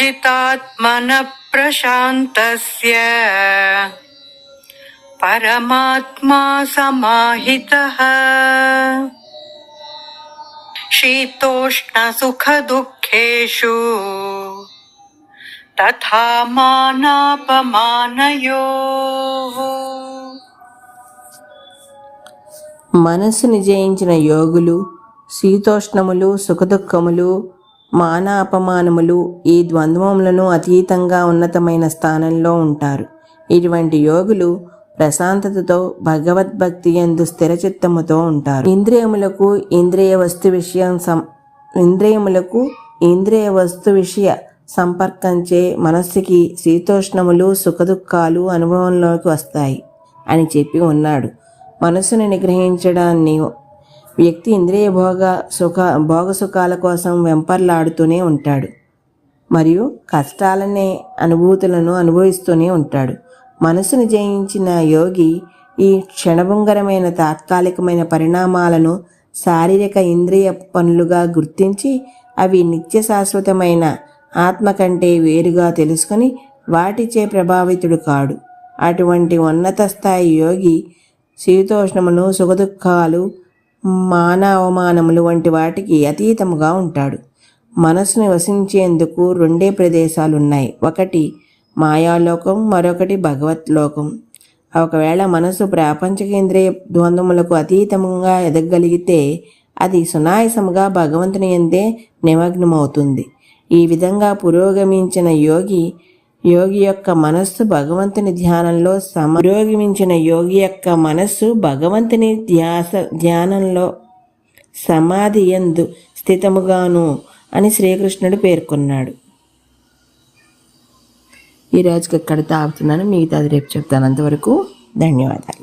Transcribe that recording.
चिदात्मनः प्रशान्तस्य परमात्मा समाहितः शीतोष्णसुखदुःखेषु तथा मानापमानयोः మనస్సుని జయించిన యోగులు శీతోష్ణములు సుఖదుఖములు మాన అపమానములు ఈ ద్వంద్వములను అతీతంగా ఉన్నతమైన స్థానంలో ఉంటారు. ఇటువంటి యోగులు ప్రశాంతతతో భగవద్భక్తి ఎందు స్థిరచిత్తముతో ఉంటారు. ఇంద్రియములకు ఇంద్రియ వస్తు విషయం సం ఇంద్రియములకు ఇంద్రియ వస్తు విషయ సంపర్కంచే మనస్సుకి శీతోష్ణములు సుఖదుఖాలు అనుభవంలోకి వస్తాయి అని చెప్పి ఉన్నాడు. మనసును నిగ్రహించడాన్ని వ్యక్తి ఇంద్రియ భోగ సుఖ భోగ సుఖాల కోసం వెంపర్లాడుతూనే ఉంటాడు. మరియు కష్టాలనే అనుభూతులను అనుభవిస్తూనే ఉంటాడు. మనసును జయించిన యోగి ఈ క్షణభంగరమైన తాత్కాలికమైన పరిణామాలను శారీరక ఇంద్రియ పనులుగా గుర్తించి అవి నిత్య శాశ్వతమైన ఆత్మ కంటే వేరుగా తెలుసుకొని వాటిచే ప్రభావితుడు కాడు. అటువంటి ఉన్నత స్థాయి యోగి శీతోష్ణమును సుఖదుఖాలు మాన అవమానములు వంటి వాటికి అతీతముగా ఉంటాడు. మనసును వసించేందుకు రెండే ప్రదేశాలున్నాయి. ఒకటి మాయాలోకం మరొకటి భగవత్ లోకం ఒకవేళ మనసు ప్రాపంచకేంద్రియ ద్వంద్వములకు అతీతంగా ఎదగగలిగితే అది సునాయసముగా భగవంతుని ఎందే నిమగ్నమవుతుంది. ఈ విధంగా పురోగమించిన యోగి యోగి యొక్క మనస్సు భగవంతుని ధ్యానంలో సమ యోగి యొక్క మనస్సు భగవంతుని ధ్యాస ధ్యానంలో సమాధి ఎందు స్థితముగాను అని శ్రీకృష్ణుడు పేర్కొన్నాడు. ఈ ఇక్కడ తాగుతున్నాను. మిగతాది రేపు చెప్తాను. అంతవరకు ధన్యవాదాలు.